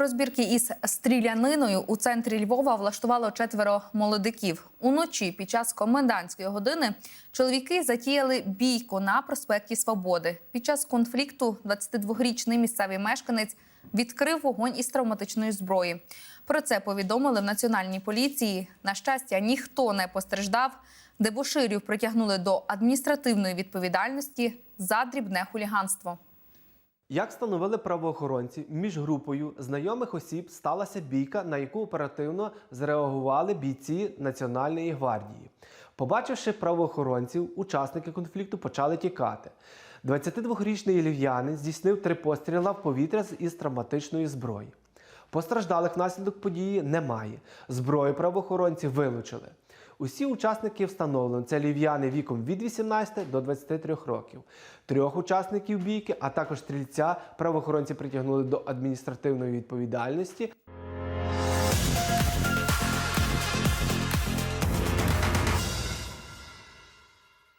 Розбірки із стріляниною у центрі Львова влаштувало четверо молодиків. Уночі під час комендантської години чоловіки затіяли бійку на проспекті Свободи. Під час конфлікту 22-річний місцевий мешканець відкрив вогонь із травматичної зброї. Про це повідомили в національній поліції. На щастя, ніхто не постраждав. Дебоширів притягнули до адміністративної відповідальності за дрібне хуліганство. Як встановили правоохоронці, між групою знайомих осіб сталася бійка, на яку оперативно зреагували бійці Національної гвардії. Побачивши правоохоронців, учасники конфлікту почали тікати. 22-річний львів'янин здійснив три постріла в повітря із травматичної зброї. Постраждалих внаслідок події немає. Зброю правоохоронці вилучили. Усі учасники встановлено це лів'яни віком від 18 до 23 років. Трьох учасників бійки, а також стрільця правоохоронці притягнули до адміністративної відповідальності.